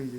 এই যে,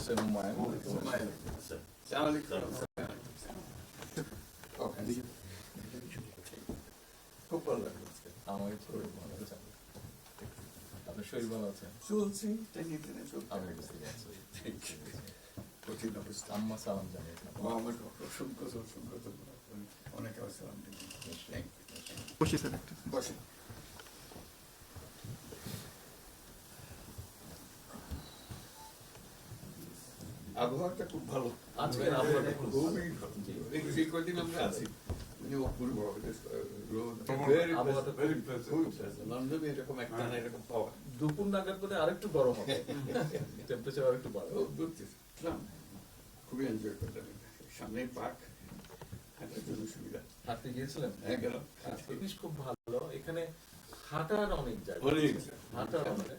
আছে অবশ্যই। মিস্টার হুমায়ুন আসসালামু আলাইকুম। ওকে, দেখি। খুব ভালো লাগল। আমার শরীর ভালো আছে আপনার শরীর ভালো আছে চলছি. কঠিন অবস্থা আম্মা সালাম ও আমার অসংখ্য অসংখ্য। অনেক থ্যাংক ইউ বসি স্যার একটু আবহাওয়াটা খুব ভালো। আজকের আবহাওয়াটা খুবই ভালো। এই কদিন আমরা আছি মানে অপূর্ব রোদ Very আবহাওয়াটা very pleasant. লন্ডনে এরকম একটা না এরকম পাওয়া। দুপুর নাগাদ করে আরেকটু গরম হবে। টেম্পারেচার আরেকটু বাড়বে। খুবই এনজয় করলাম। সামনে পার্ক হাঁটার জন্য সুবিধা। হাঁটতে গিয়েছিলেন? হ্যাঁ গেলাম। জিনিস খুব ভালো। এখানে হাঁটার অনেক জায়গা। হাঁটার অনেক